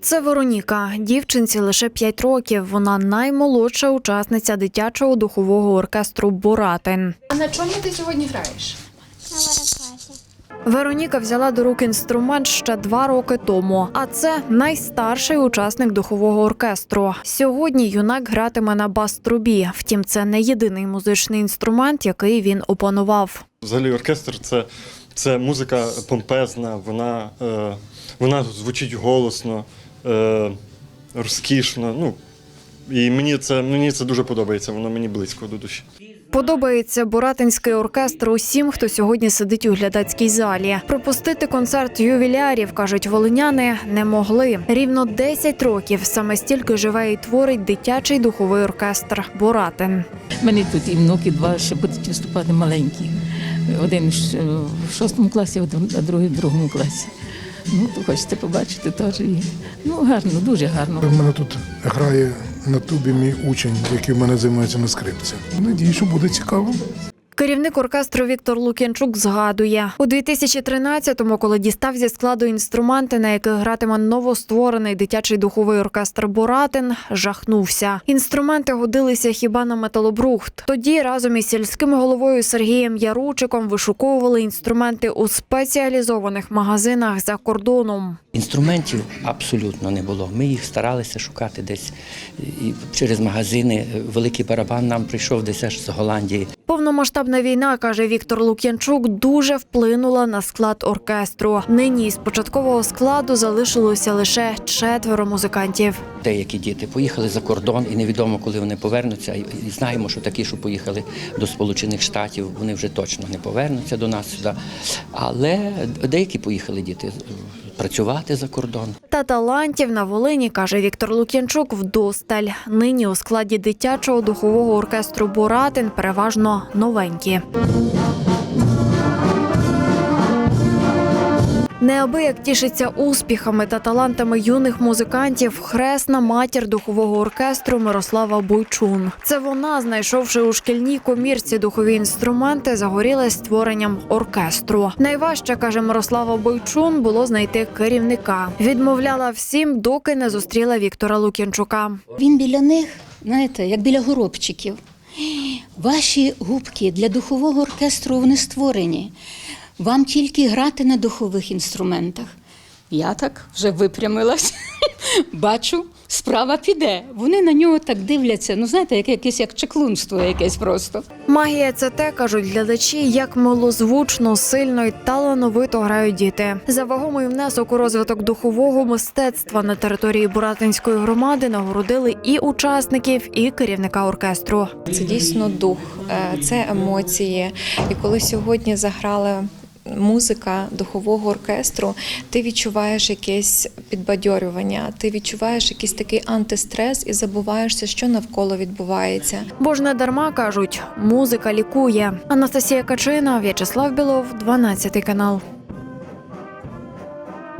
Це Вероніка. Дівчинці лише 5 років. Вона наймолодша учасниця дитячого духового оркестру Буратин. А на чому ти сьогодні граєш? Вероніка взяла до рук інструмент ще два роки тому. А це найстарший учасник духового оркестру. Сьогодні юнак гратиме на бас-трубі. Втім, це не єдиний музичний інструмент, який він опанував. Взагалі оркестр це, це музика помпезна, вона, е, вона звучить голосно, е, розкішно. Ну, і мені це, мені це дуже подобається, воно мені близько до душі. Подобається буратинський оркестр усім, хто сьогодні сидить у глядацькій залі. Пропустити концерт ювілярів, кажуть волиняни, не могли. Рівно 10 років саме стільки живе і творить дитячий духовий оркестр Буратин. У мене тут і внуки два ще будуть виступати маленькі. Один в шостому класі, а другий в другому класі. Ну, то хочете побачити теж. Ну, гарно, дуже гарно. У мене тут грає на тубі мій учень, який в мене займається на скрипці. Надію, що буде цікаво. Керівник оркестру Віктор Лук'янчук згадує у 2013-му, коли дістав зі складу інструменти, на яких гратиме новостворений дитячий духовий оркестр Буратин, жахнувся. Інструменти годилися хіба на металобрухт. Тоді разом із сільським головою Сергієм Яручиком вишуковували інструменти у спеціалізованих магазинах за кордоном. Інструментів абсолютно не було. Ми їх старалися шукати десь через магазини. Великий барабан нам прийшов десь аж з Голландії. Повномасштабна війна, каже Віктор Лук'янчук, дуже вплинула на склад оркестру. Нині з початкового складу залишилося лише четверо музикантів. Деякі діти поїхали за кордон, і невідомо, коли вони повернуться. І знаємо, що такі, що поїхали до Сполучених Штатів, вони вже точно не повернуться до нас сюди. Але деякі поїхали діти працювати за кордон. Та талантів на Волині, каже Віктор Лук'янчук, вдосталь. Нині у складі дитячого духового оркестру Буратин переважно новенькі. Неабияк тішиться успіхами та талантами юних музикантів хресна матір духового оркестру Мирослава Бойчун. Це вона, знайшовши у шкільній комірці духові інструменти, загорілась створенням оркестру. Найважче каже Мирослава Бойчун було знайти керівника. Відмовляла всім, доки не зустріла Віктора Лук'янчука. Він біля них, знаєте, як біля горобчиків. Ваші губки для духового оркестру вони створені. Вам тільки грати на духових інструментах. Я так вже випрямилась. Бачу, справа піде. Вони на нього так дивляться. Ну, знаєте, як якесь як чеклунство якесь просто. Магія це те, кажуть глядачі, як милозвучно, сильно і талановито грають діти. За вагомий внесок у розвиток духового мистецтва на території Буратинської громади нагородили і учасників, і керівника оркестру. Це дійсно дух, е, це емоції. І коли сьогодні заграла музика духового оркестру, ти відчуваєш якесь підбадьорювання, ти відчуваєш якийсь такий антистрес і забуваєшся, що навколо відбувається. Бо не дарма кажуть, музика лікує. Анастасія Качина, В'ячеслав Білов, 12 канал.